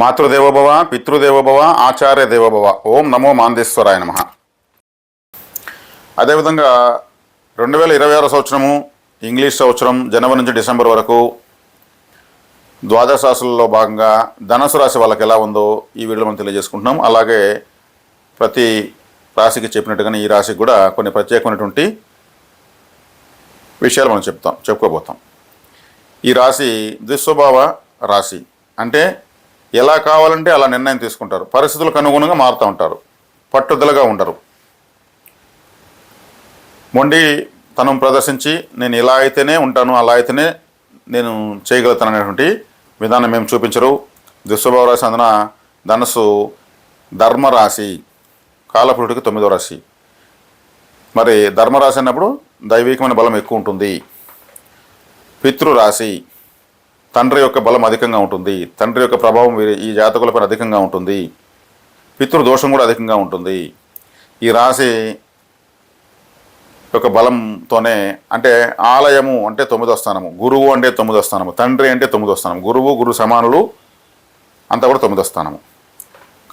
మాతృదేవోభవ పితృదేవోభవ ఆచార్య దేవోభవ ఓం నమో మాందేశ్వరాయ నమ. అదేవిధంగా రెండు వేల ఇరవై ఆరు సంవత్సరము ఇంగ్లీష్ సంవత్సరం జనవరి నుంచి డిసెంబర్ వరకు ద్వాదశ రాశులలో భాగంగా ధనసు రాశి వాళ్ళకి ఎలా ఉందో ఈ వీడియోలో మనం తెలియజేసుకుంటున్నాం. అలాగే ప్రతి రాశికి చెప్పినట్టుగానే ఈ రాశికి కూడా కొన్ని ప్రత్యేకమైనటువంటి విషయాలు మనం చెప్తాం చెప్పుకోబోతాం. ఈ రాశి దుస్వభావ రాశి. అంటే ఎలా కావాలంటే అలా నిర్ణయం తీసుకుంటారు. పరిస్థితులకు అనుగుణంగా మారుతూ ఉంటారు. పట్టుదలగా ఉండరు. మొండి తనం ప్రదర్శించి నేను ఇలా అయితేనే ఉంటాను అలా అయితేనే నేను చేయగలుగుతాను అనేటువంటి విధానం మేము చూపించరు. దుస్వభావ రాశి అందున ధనస్సు ధర్మరాశి కాలపురుడికి తొమ్మిదో రాశి. మరి ధర్మరాశి అన్నప్పుడు దైవికమైన బలం ఎక్కువ ఉంటుంది. పితృరాశి తండ్రి యొక్క బలం అధికంగా ఉంటుంది. తండ్రి యొక్క ప్రభావం ఈ జాతకులపైన అధికంగా ఉంటుంది. పితృదోషం కూడా అధికంగా ఉంటుంది. ఈ రాశి యొక్క బలంతోనే అంటే ఆలయము అంటే తొమ్మిదో స్థానము గురువు అంటే తొమ్మిదో స్థానము తండ్రి అంటే తొమ్మిదో స్థానం గురువు గురు సమానులు అంతా కూడా తొమ్మిదో స్థానము.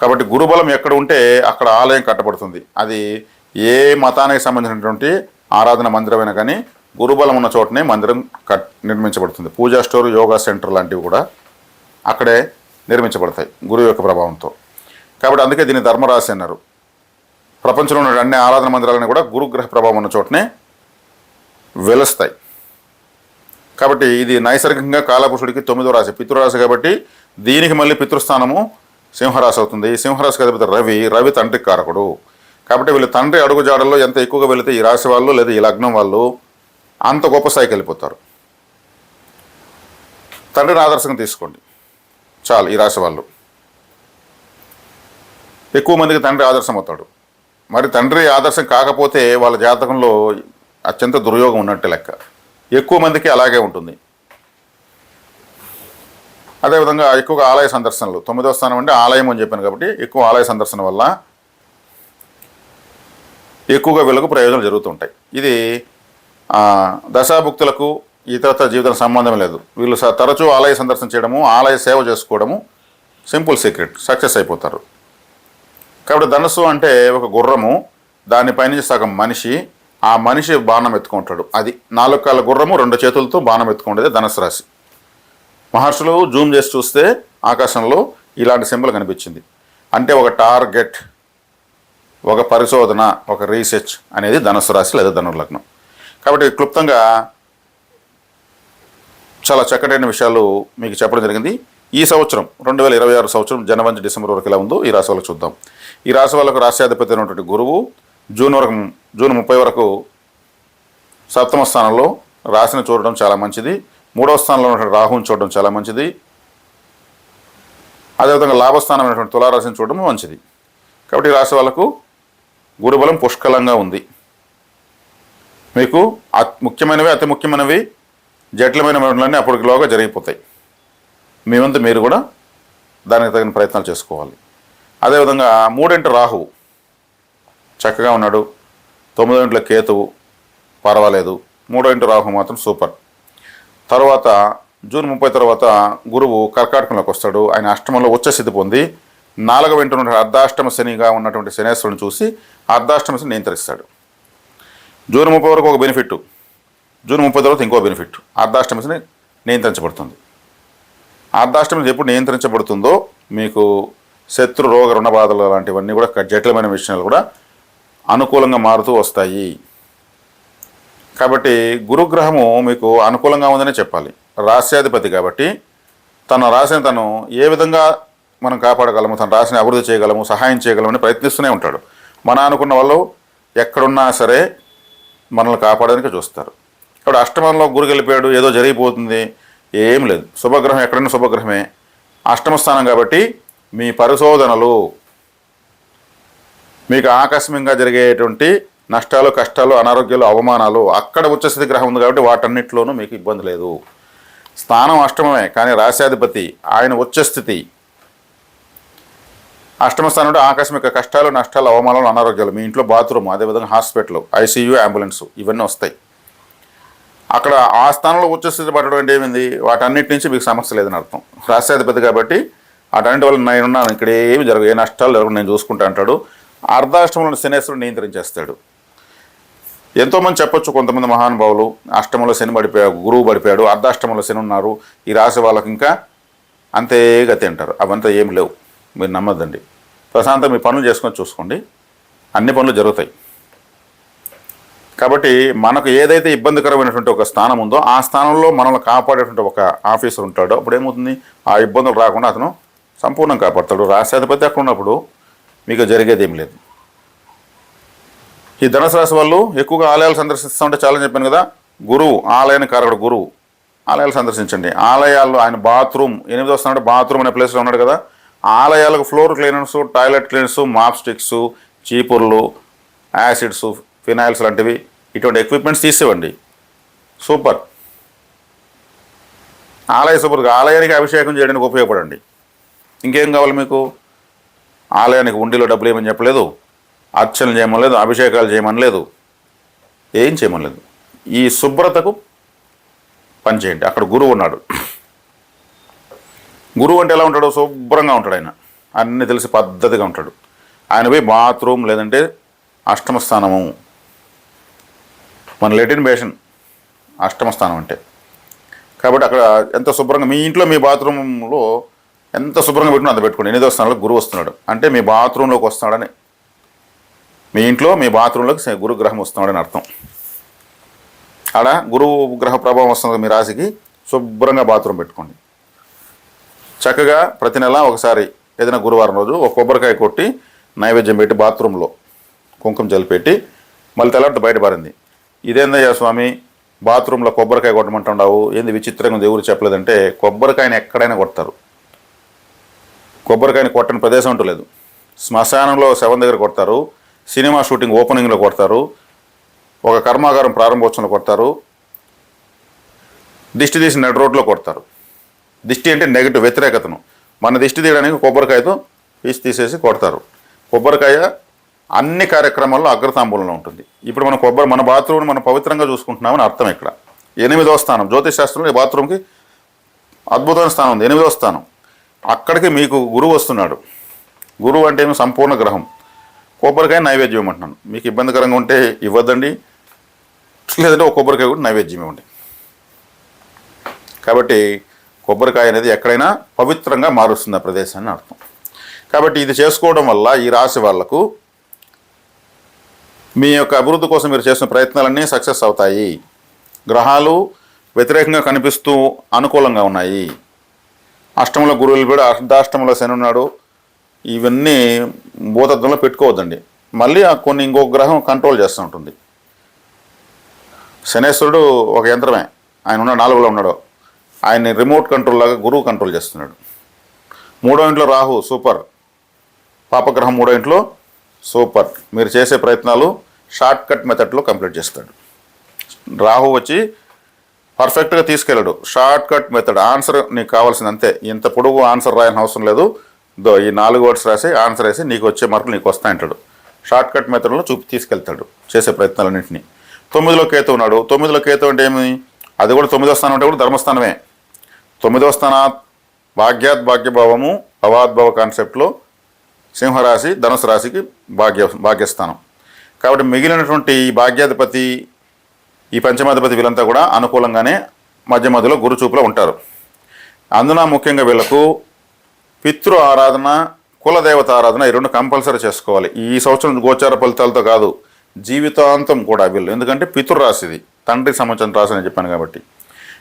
కాబట్టి గురుబలం ఎక్కడ ఉంటే అక్కడ ఆలయం కట్టబడుతుంది. అది ఏ మతానికి సంబంధించినటువంటి ఆరాధన మందిరమైనా కానీ గురుబలం ఉన్న చోటనే మందిరం కట్ నిర్మించబడుతుంది. పూజా స్టోర్ యోగా సెంటర్ లాంటివి కూడా అక్కడే నిర్మించబడతాయి గురువు యొక్క ప్రభావంతో. కాబట్టి అందుకే దీన్ని ధర్మరాశి అన్నారు. ప్రపంచంలో ఉన్న అన్ని ఆరాధన మందిరాలను కూడా గురుగ్రహ ప్రభావం ఉన్న చోటనే వెలుస్తాయి. కాబట్టి ఇది నైసర్గికంగా కాలపురుషుడికి తొమ్మిదో రాశి పితృరాశి కాబట్టి దీనికి మళ్ళీ పితృస్థానము సింహరాశి అవుతుంది. సింహరాశికి అధిపతి రవి రవి తండ్రి కారకుడు. కాబట్టి వీళ్ళు తండ్రి అడుగుజాడల్లో ఎంత ఎక్కువగా వెళితే ఈ రాశి వాళ్ళు లేదా ఈ లగ్నం వాళ్ళు అంత గొప్ప స్థాయికి వెళ్ళిపోతారు. తండ్రిని ఆదర్శంగా తీసుకోండి. చాలు ఈ రాశి వాళ్ళు. ఎక్కువ మందికి తండ్రి ఆదర్శం అవుతాడు. మరి తండ్రి ఆదర్శం కాకపోతే వాళ్ళ జాతకంలో అత్యంత దుర్యోగం ఉన్నట్టు లెక్క. ఎక్కువ మందికి అలాగే ఉంటుంది. అదేవిధంగా ఎక్కువగా ఆలయ సందర్శనలు తొమ్మిదవ స్థానం అంటే ఆలయం అని చెప్పాను కాబట్టి ఎక్కువ ఆలయ సందర్శన వల్ల ఎక్కువగా వీళ్ళకు ప్రయోజనాలు జరుగుతుంటాయి ఇది దశాభుక్తులకు ఇతరత జీవితం సంబంధం లేదు. వీళ్ళు తరచూ ఆలయ సందర్శన చేయడము ఆలయ సేవ చేసుకోవడము సింపుల్ సీక్రెట్ సక్సెస్ అయిపోతారు. కాబట్టి ధనుసు అంటే ఒక గుర్రము దానిపైనుంచి సగం మనిషి ఆ మనిషి బాణం ఎత్తుకుంటాడు. అది నాలుగు కాళ్ళ గుర్రము రెండు చేతులతో బాణం ఎత్తుకుండేది ధనుసు రాశి. మహర్షులు జూమ్ చేసి చూస్తే ఆకాశంలో ఇలాంటి సింబల్ కనిపించింది. అంటే ఒక టార్గెట్ ఒక పరిశోధన ఒక రీసెర్చ్ అనేది ధనుసు రాశి లేదా ధనుర్లగ్నం. కాబట్టి క్లుప్తంగా చాలా చక్కటైన విషయాలు మీకు చెప్పడం జరిగింది. ఈ సంవత్సరం రెండు వేల ఇరవై ఆరు సంవత్సరం జనవరి నుంచి డిసెంబర్ వరకు ఎలా ఉందో ఈ రాశి వాళ్ళకి చూద్దాం. ఈ రాశి వాళ్ళకు రాశ్యాధిపతి అయినటువంటి గురువు జూన్ వరకు జూన్ ముప్పై వరకు సప్తమ స్థానంలో రాశిని చూడడం చాలా మంచిది. మూడవ స్థానంలో ఉన్నటువంటి రాహుని చూడడం చాలా మంచిది. అదేవిధంగా లాభస్థానమైనటువంటి తులారాశిని చూడడం మంచిది. కాబట్టి ఈ రాశి వాళ్ళకు గురుబలం పుష్కలంగా ఉంది. మీకు ముఖ్యమైనవి అతి ముఖ్యమైనవి జటిలమైనవన్నీ అప్పటికిలోగా జరిగిపోతాయి. మీ వంతు మీరు కూడా దానికి తగిన ప్రయత్నాలు చేసుకోవాలి. అదేవిధంగా మూడింటి రాహువు? చక్కగా ఉన్నాడు. తొమ్మిదో ఇంట్లో కేతువు పర్వాలేదు. మూడో ఇంటి రాహు మాత్రం సూపర్. తర్వాత జూన్ ముప్పై తర్వాత గురువు కర్కాటకంలోకి వస్తాడు. ఆయన అష్టమంలో ఉచ్చస్థితి పొంది నాలుగవ ఇంటి ఉన్న అర్ధాష్టమ శనిగా ఉన్నటువంటి శనేశ్వరుని చూసి అర్ధాష్టమ శని నియంత్రిస్తాడు. జూన్ ముప్పై వరకు ఒక బెనిఫిట్ జూన్ ముప్పై తర్వాత ఇంకో బెనిఫిట్ అర్ధాష్టమిని నియంత్రించబడుతుంది. అర్ధాష్టమి ఎప్పుడు నియంత్రించబడుతుందో మీకు శత్రు రోగ రుణ బాధలు లాంటివన్నీ కూడా జటిలమైన విషయాలు కూడా అనుకూలంగా మారుతూ వస్తాయి. కాబట్టి గురుగ్రహము మీకు అనుకూలంగా ఉందనే చెప్పాలి. రాశ్యాధిపతి కాబట్టి తన రాసిన తను ఏ విధంగా మనం కాపాడగలము తన రాసిన అభివృద్ధి చేయగలము సహాయం చేయగలమని ప్రయత్నిస్తూనే ఉంటాడు. మన అనుకున్న వాళ్ళు ఎక్కడున్నా సరే మనల్ని కాపాడడానికి చూస్తారు. ఇప్పుడు అష్టమంలో గురికి వెళ్ళిపోయాడు ఏదో జరిగిపోతుంది ఏం లేదు. శుభగ్రహం ఎక్కడైనా శుభగ్రహమే. అష్టమ స్థానం కాబట్టి మీ పరిశోధనలు మీకు ఆకస్మికంగా జరిగేటువంటి నష్టాలు కష్టాలు అనారోగ్యాలు అవమానాలు అక్కడ ఉచ్చస్థితి గ్రహం ఉంది కాబట్టి వాటన్నిటిలోనూ మీకు ఇబ్బంది లేదు. స్థానం అష్టమమే కానీ రాశాధిపతి ఆయన ఉచ్చస్థితి అష్టమ స్థానంలో ఆకస్మిక కష్టాలు నష్టాలు అవమానాలు అనారోగ్యాలు. మీ ఇంట్లో బాత్రూమ్ అదేవిధంగా హాస్పిటల్ ఐసీయూ అంబులెన్స్ ఇవన్నీ వస్తాయి. అక్కడ ఆ స్థానంలో ఉచ్చస్థితి పడడం అంటే ఏమైంది? వాటన్నిటి నుంచి మీకు సమస్య లేదని అర్థం. రాష్ట్రాధిపతి కాబట్టి అటువంటి వల్ల నేను ఇక్కడ ఏమి జరగదు ఏ నష్టాలు జరగదు నేను చూసుకుంటా అంటాడు. అర్ధాష్టమంలో శనేశ్వరుడు నియంత్రించేస్తాడు. ఎంతోమంది చెప్పొచ్చు కొంతమంది మహానుభావులు అష్టమంలో శని పడిపోయాడు గురువు పడిపోయాడు అర్ధాష్టమంలో శని ఉన్నారు. ఈ రాశి వాళ్ళకి ఇంకా అంతే గతి అంటారు. అవంతా ఏం లేవు. మీరు నమ్మద్దండి. ప్రశాంతం మీ పనులు చేసుకొని చూసుకోండి. అన్ని పనులు జరుగుతాయి. కాబట్టి మనకు ఏదైతే ఇబ్బందికరమైనటువంటి ఒక స్థానం ఉందో ఆ స్థానంలో మనల్ని కాపాడేటువంటి ఒక ఆఫీసర్ ఉంటాడో. అప్పుడు ఏమవుతుంది? ఆ ఇబ్బందులు రాకుండా అతను సంపూర్ణం కాపాడతాడు. రాష్ట్రాధిపతి అక్కడ ఉన్నప్పుడు మీకు జరిగేది ఏం లేదు. ఈ ధనుసు రాశి వాళ్ళు ఎక్కువగా ఆలయాలు సందర్శిస్తామంటే చాలా చెప్పాను కదా. గురువు ఆలయాన్ని కారకుడు గురువు. ఆలయాలు సందర్శించండి. ఆలయాల్లో ఆయన బాత్రూమ్ ఎనిమిది వస్తున్నాడు బాత్రూమ్ అనే ప్లేస్లో ఉన్నాడు కదా. ఆలయాలకు floor cleaners toilet cleaners mop sticks చీపుర్లు acids phenyls లాంటివి ఇటువంటి ఎక్విప్మెంట్స్ తీసేవండి. సూపర్. ఆలయ సూపర్గా ఆలయానికి అభిషేకం చేయడానికి ఉపయోగపడండి. ఇంకేం కావాలి మీకు? ఆలయానికి ఉండిలో డబ్బులు ఏమని చెప్పలేదు. అర్చనలు చేయమని లేదు అభిషేకాలు చేయమని లేదు. ఏం చేయమని లేదు. ఈ శుభ్రతకు పనిచేయండి. అక్కడ గురువు ఉన్నాడు. గురువు అంటే ఎలా ఉంటాడో శుభ్రంగా ఉంటాడు ఆయన. అన్నీ తెలిసి పద్ధతిగా ఉంటాడు. ఆయన పోయి బాత్రూమ్ లేదంటే అష్టమ స్థానము. మన లెటిన్ బేషన్ అష్టమ స్థానం అంటే. కాబట్టి అక్కడ ఎంత శుభ్రంగా మీ ఇంట్లో మీ బాత్రూంలో ఎంత శుభ్రంగా పెట్టినా అంత పెట్టుకోండి. ఎనిమిదో స్థానంలో గురువు వస్తున్నాడు. అంటే మీ బాత్రూంలోకి వస్తున్నాడని. మీ ఇంట్లో మీ బాత్రూంలోకి గురుగ్రహం గురు గ్రహం వస్తున్నాడని అర్థం. ఆడ గురువు గ్రహ ప్రభావం వస్తుంది మీ రాశికి శుభ్రంగా బాత్రూమ్ పెట్టుకోండి. చక్కగా ప్రతి నెల ఒకసారి ఏదైనా గురువారం రోజు ఒక కొబ్బరికాయ కొట్టి నైవేద్యం పెట్టి బాత్రూంలో కుంకుమ జల్లి పెట్టి మళ్ళీ తెల్లారితో బయటపడింది ఇదేందయ్యా స్వామి? బాత్రూంలో కొబ్బరికాయ కొట్టమంటుండవు. ఏంది విచిత్రంగా దేవుడు చెప్పలేదంటే కొబ్బరికాయని ఎక్కడైనా కొడతారు. కొబ్బరికాయని కొట్టని ప్రదేశం అంటూ లేదు. శ్మశానంలో శవం దగ్గర కొడతారు. సినిమా షూటింగ్ ఓపెనింగ్లో కొడతారు. ఒక కర్మాగారం ప్రారంభోత్సవంలో కొడతారు. దిష్టి నెడ్ నడు రోడ్లో కొడతారు. దిష్టి అంటే నెగిటివ్ వ్యతిరేకతను. మన దిష్టి తీయడానికి కొబ్బరికాయతో పీసి తీసేసి కొడతారు. కొబ్బరికాయ అన్ని కార్యక్రమాల్లో అగ్రతాంబూలంలో ఉంటుంది. ఇప్పుడు మన కొబ్బరి మన బాత్రూమ్ని మనం పవిత్రంగా చూసుకుంటున్నామని అర్థం ఇక్కడ. ఎనిమిదవ స్థానం. జ్యోతిషాస్త్రంలో ఈ బాత్రూమ్కి అద్భుతమైన స్థానం ఉంది. ఎనిమిదో స్థానం. అక్కడికి మీకు గురువు వస్తున్నాడు. గురువు అంటే ఏమో? సంపూర్ణ గ్రహం. కొబ్బరికాయ నైవేద్యం ఇవ్వమంటున్నాను. మీకు ఇబ్బందికరంగా ఉంటే ఇవ్వద్దండి. లేదంటే ఒక కొబ్బరికాయ కూడా నైవేద్యం ఇవ్వండి. కాబట్టి కొబ్బరికాయ అనేది ఎక్కడైనా పవిత్రంగా మారుస్తుంది ఆ ప్రదేశాన్ని అర్థం. కాబట్టి ఇది చేసుకోవడం వల్ల ఈ రాశి వాళ్ళకు మీ యొక్క అభివృద్ధి కోసం మీరు చేసిన ప్రయత్నాలన్నీ సక్సెస్ అవుతాయి. గ్రహాలు వ్యతిరేకంగా కనిపిస్తూ అనుకూలంగా ఉన్నాయి. అష్టంలో గురువులు కూడా అర్ధాష్టంలో శని ఉన్నాడు. ఇవన్నీ భూతత్వంలో పెట్టుకోవద్దండి. మళ్ళీ కొన్ని ఇంకొక గ్రహం కంట్రోల్ చేస్తూ ఉంటుంది. శనేశ్వరుడు ఒక యంత్రమే. ఆయన ఉన్న నాలుగులో ఉన్నాడు. ఆయన్ని రిమోట్ కంట్రోల్ లాగా గురువు కంట్రోల్ చేస్తున్నాడు. మూడో ఇంట్లో రాహు సూపర్ పాపగ్రహం మూడో ఇంట్లో సూపర్ మీరు చేసే ప్రయత్నాలు షార్ట్ కట్ మెథడ్లో కంప్లీట్ చేస్తాడు. రాహు వచ్చి పర్ఫెక్ట్గా తీసుకెళ్ళాడు. షార్ట్ కట్ మెథడ్ ఆన్సర్ నీకు కావాల్సింది అంతే. ఇంత పొడుగు ఆన్సర్ రాయని అవసరం లేదు. దో ఈ నాలుగు వర్డ్స్ రాసి ఆన్సర్ వేసి నీకు వచ్చే మార్కులు నీకు వస్తాయంటాడు షార్ట్ కట్ మెథడ్లో చూపి తీసుకెళ్తాడు చేసే ప్రయత్నాలన్నింటినీ. తొమ్మిదిలో కేతు ఉన్నాడు. తొమ్మిదిలో కేతు అంటే ఏమి? అది కూడా తొమ్మిదో స్థానం అంటే కూడా ధర్మస్థానమే. తొమ్మిదవ స్థానాత్ భాగ్యాత్ భాగ్యభావము భవాద్భవ కాన్సెప్ట్లో సింహరాశి ధనుసు రాశికి భాగ్య భాగ్యస్థానం. కాబట్టి మిగిలినటువంటి ఈ భాగ్యాధిపతి ఈ పంచమాధిపతి వీళ్ళంతా కూడా అనుకూలంగానే మధ్య మధ్యలో గురుచూపులో ఉంటారు. అందున ముఖ్యంగా వీళ్ళకు పితృ ఆరాధన కులదేవత ఆరాధన ఈ రెండు కంపల్సరీ చేసుకోవాలి. ఈ సంవత్సరం గోచార ఫలితాలతో కాదు జీవితాంతం కూడా వీళ్ళు. ఎందుకంటే పితృ రాశిది తండ్రికి సంబంధించిన రాశి అని చెప్పాను కాబట్టి.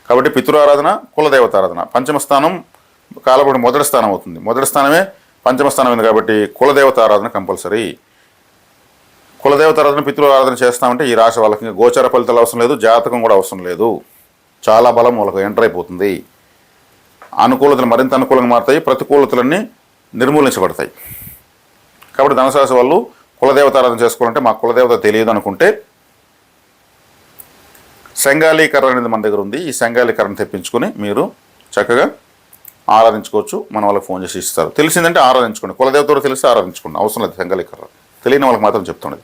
కాబట్టి పితృ ఆరాధన కులదేవత ఆరాధన పంచమ స్థానం కాలపడి మొదటి స్థానం అవుతుంది. మొదటి స్థానమే పంచమ స్థానం ఉంది కాబట్టి కులదేవత ఆరాధన కంపల్సరీ. కులదేవత ఆరాధన పితృ ఆరాధన చేస్తామంటే ఈ రాశి వాళ్ళకి గోచర ఫలితాలు అవసరం లేదు జాతకం కూడా అవసరం లేదు. చాలా బలం వాళ్ళకు ఎంటర్ అయిపోతుంది. అనుకూలతలు మరింత అనుకూలంగా మారుతాయి ప్రతికూలతలన్నీ నిర్మూలించబడతాయి. కాబట్టి ధనశాసి వాళ్ళు కులదేవత ఆరాధన చేసుకోవాలంటే మా కులదేవత తెలియదు అనుకుంటే శంగాలీకరణ అనేది మన దగ్గర ఉంది. ఈ శంగాలీకరణ తెప్పించుకొని మీరు చక్కగా ఆరాధించుకోవచ్చు. మన వాళ్ళకి ఫోన్ చేసి ఇస్తారు. తెలిసిందంటే ఆరాధించుకోండి. కులదేవతలు తెలిసి ఆరాధించుకోండి. అవసరం లేదు శంగాలీకరణ తెలియని వాళ్ళకి మాత్రం చెప్తున్నది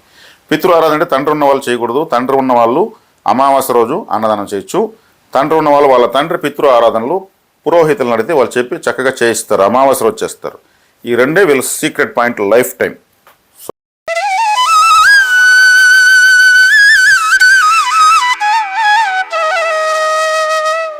పితృ ఆరాధన అంటే తండ్రి ఉన్న వాళ్ళు చేయకూడదు. తండ్రి ఉన్న వాళ్ళు అమావాస్య రోజు అన్నదానం చేయొచ్చు. తండ్రి ఉన్న వాళ్ళు వాళ్ళ తండ్రి పితృ ఆరాధనలు పురోహితులను అడిగితే వాళ్ళు చెప్పి చక్కగా చేయిస్తారు. అమావాస్య చేస్తారు. ఈ రెండే వీళ్ళ సీక్రెట్ పాయింట్ లైఫ్ టైం.